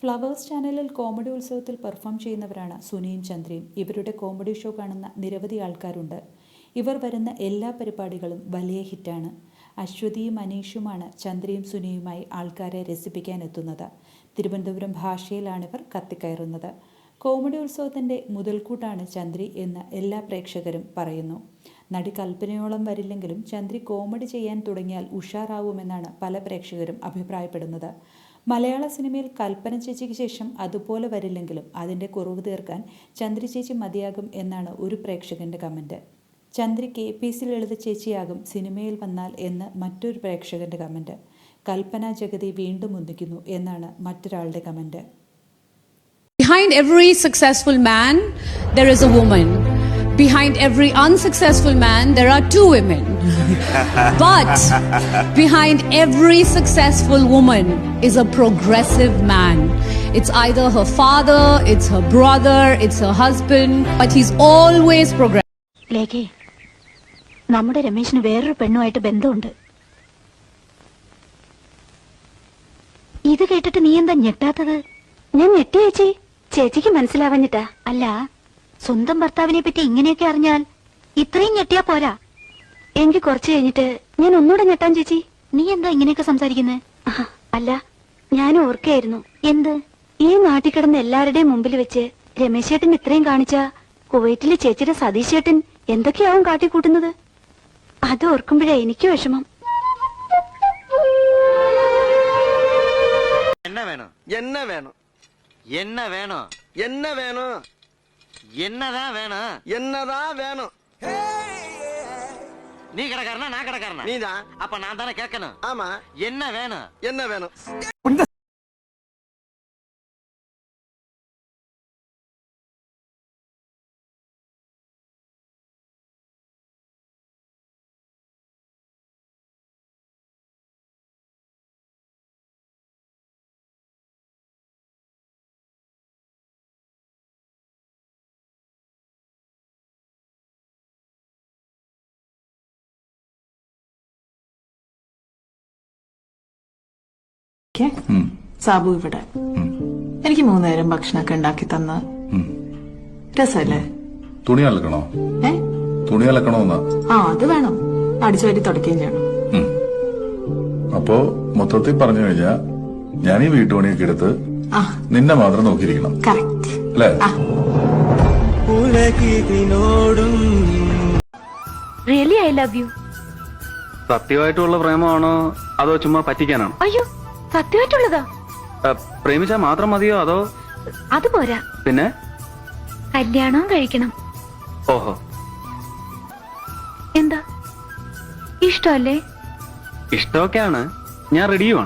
Flowers ചാനലിൽ comedy ഉത്സവത്തിൽ perform ചെയ്യുന്നവരാണ് സുനിയും ചന്ദ്രയും. ഇവരുടെ കോമഡി ഷോ കാണുന്ന നിരവധി ആൾക്കാരുണ്ട്. ഇവർ വരുന്ന എല്ലാ പരിപാടികളും വലിയ ഹിറ്റാണ്. അശ്വതിയും അനീഷുമാണ് ചന്ദ്രയും സുനിയുമായി ആൾക്കാരെ രസിപ്പിക്കാൻ എത്തുന്നത്. തിരുവനന്തപുരം ഭാഷയിലാണിവർ കത്തിക്കയറുന്നത്. കോമഡി ഉത്സവത്തിന്റെ മുതൽക്കൂട്ടാണ് ചന്ദ്രി എന്ന് എല്ലാ പ്രേക്ഷകരും പറയുന്നു. നടി കൽപ്പനയോളം വരില്ലെങ്കിലും ചന്ദ്രി കോമഡി ചെയ്യാൻ തുടങ്ങിയാൽ ഉഷാറാവുമെന്നാണ് പല പ്രേക്ഷകരും അഭിപ്രായപ്പെടുന്നത്. മലയാള സിനിമയിൽ കൽപ്പന ചേച്ചിക്ക് ശേഷം അതുപോലെ വരില്ലെങ്കിലും അതിന്റെ കുറവ് തീർക്കാൻ ചന്ദ്രി ചേച്ചി മതിയാകും എന്നാണ് ഒരു പ്രേക്ഷകന്റെ കമന്റ്. ചന്ദ്രിക്ക് പി സി ലളിത ചേച്ചിയാകും സിനിമയിൽ വന്നാൽ എന്ന് മറ്റൊരു പ്രേക്ഷകന്റെ കമന്റ്. കൽപ്പന ജഗതി വീണ്ടും ഒന്നിക്കുന്നു എന്നാണ് മറ്റൊരാളുടെ comment. Behind every successful man, there is a woman. Behind every unsuccessful man, there are two women. but behind every successful woman is a progressive man. It's either her father, it's her brother, it's her husband, but he's always progressive. ലേഖേ നമ്മുടെ രമേശിന് വേറൊരു പെണ്ണുമായിട്ട് ബന്ധമുണ്ട് ഇത് കേട്ടിട്ട് നീ എന്താ ഞെട്ടാത്തത് ഞാൻ ഞെട്ടിയേച്ചി ചേച്ചിക്ക് മനസ്സിലാവഞ്ഞിട്ടാ അല്ല സ്വന്തം ഭർത്താവിനെ പറ്റി ഇങ്ങനെയൊക്കെ അറിഞ്ഞാൽ ഇത്രയും ഞെട്ടിയാ പോരാ. എനിക്ക് കുറച്ച് കഴിഞ്ഞിട്ട് ഞാൻ ഒന്നുകൂടെ ഞെട്ടാൻ ചേച്ചി. നീ എന്താ ഇങ്ങനെയൊക്കെ സംസാരിക്കുന്നത് അല്ല ഞാൻ ഓർക്കായിരുന്നു എന്ത്? ഈ നാട്ടിൽ കിടന്ന എല്ലാവരുടെയും മുമ്പിൽ വെച്ച് രമേശ് ചേട്ടൻ ഇത്രയും കാണിച്ച കുവൈറ്റിലെ ചേച്ചിയുടെ സതീശേട്ടൻ ചേട്ടൻ എന്തൊക്കെയാവും കാട്ടിക്കൂട്ടുന്നത്? അത് ഓർക്കുമ്പോഴേ എനിക്ക് വിഷമം. എന്നാ വേണോ? എന്നാ വേണോ? എന്നാ വേണോ? എന്നാ വേണോ? என்னதான் வேணும்? என்னதான் வேணும்? நீ கடைக்காரனா நான் கடைக்காரனா? நீதான். அப்ப நான் தானே கேட்கணும். ஆமா. என்ன வேணும்? என்ன வேணும்? ഓക്കേ? സാബു ഇവിടെ. എനിക്ക് മൂന്നേരം ഭക്ഷണമൊക്കെ ഉണ്ടാക്കി തന്ന. രസല്ലേ? തുണി അലക്കണോ? ഏ? തുണി അലക്കണോന്നാ? ആ അത് വേണം. അടിച്ചുപറ്റി തുടക്കുകയും ചെയ്യണം. അപ്പോ മൊത്തത്തിൽ പറഞ്ഞു കഴിഞ്ഞാ ഞാൻ ഈ വീട്ടുപണിയൊക്കെ എടുത്ത് നിന്നെ മാത്രം നോക്കിയിരിക്കണം. അല്ലേ? റിയലി ഐ ലവ് യു സത്യമായിട്ടുള്ള പ്രേമമാണോ അതോ ചുമ്മാ പറ്റിക്കാനാണോ? അയ്യോ സത്യമായിട്ടുള്ളതാ? പ്രേമിച്ചാ മാത്രം മതിയോ അതോ? അത് പോരാ. പിന്നെ? കല്യാണവും കഴിക്കണം. ഓഹോ. എന്താ? ഇഷ്ടമല്ലേ? ഇഷ്ടമൊക്കെയാണ്. ഞാൻ റെഡിയുമാണ്